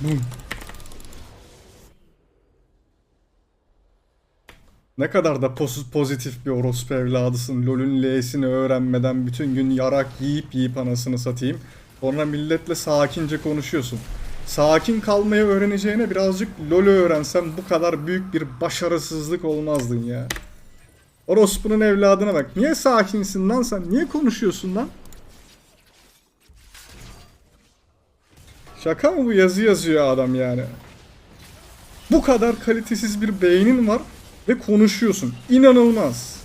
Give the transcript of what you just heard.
Bum. Ne kadar da pozitif bir orospu evladısın. LoL'ün L'sini öğrenmeden bütün gün yarak yiyip yiyip anasını satayım. Sonra milletle sakince konuşuyorsun. Sakin kalmayı öğreneceğine birazcık LoL'ü öğrensen bu kadar büyük bir başarısızlık olmazdın ya. Orospu'nun evladına bak. Niye sakinsin lan sen? Niye konuşuyorsun lan? Şaka mı bu yazı yazıyor adam yani. Bu kadar kalitesiz bir beynin var ve konuşuyorsun. İnanılmaz.